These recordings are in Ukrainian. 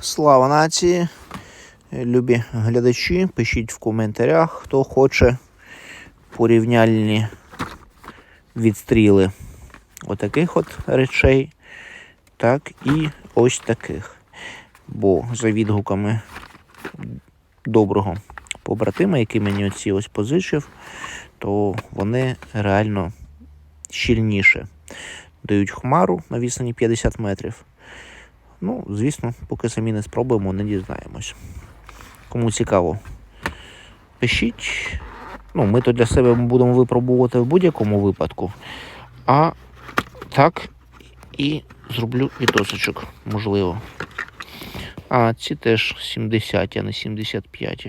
Слава нації! Любі глядачі, пишіть в коментарях, хто хоче порівняльні відстріли отаких от речей, так і ось таких. Бо за відгуками доброго побратима, який мені оці ось позичив, то вони реально щільніше дають хмару на відстані 50 метрів. Ну, звісно, поки самі не спробуємо, не дізнаємось. Кому цікаво, пишіть. Ну, ми то для себе будемо випробувати в будь-якому випадку. А так і зроблю відосочок, можливо. А, ці теж 70, а не 75.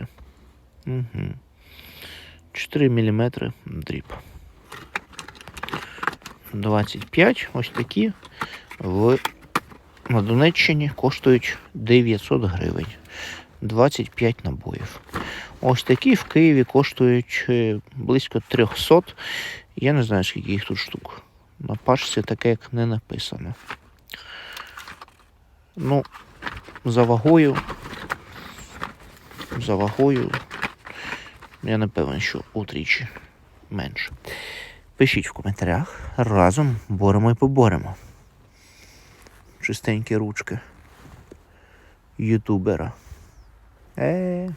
Угу. 4 мм дріб. 25, ось такі в на Донеччині коштують 900 гривень. 25 набоїв. Ось такі в Києві коштують е, близько 300. Я не знаю, скільки їх тут штук. На пачці таке як не написано. Ну, за вагою. За вагою. Я не певен, що утричі менше. Пишіть в коментарях. Разом боремо і поборемо. Чистенькі ручки. Ютубера. Е.